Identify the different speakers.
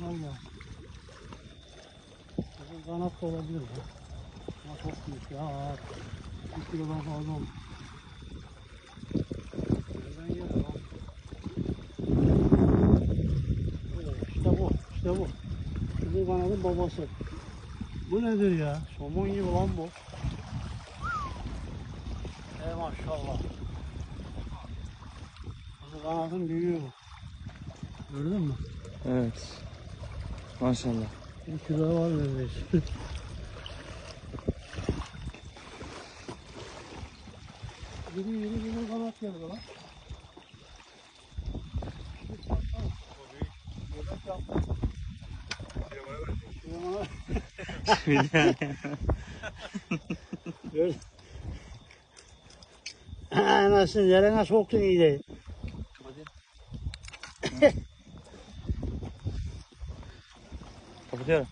Speaker 1: Valla. Bu kanat da olabilir bu. Ama çok büyük ya. Bir kilodan fazla olmuş. Nereden gelir lan? İşte bu. İşte bu. Şimdi kanadın babası. Bu nedir ya? Somon gibi lan bu. Ey maşallah. Kanadın büyüyor bu. Gördün mü?
Speaker 2: Evet. Maşallah.
Speaker 1: Bir kilo var neredeyse. Yürü yürü yürü kanat geldi lan. Bir baksana. Göbek yaptı. Gör. Anasını 跑不见
Speaker 2: 了。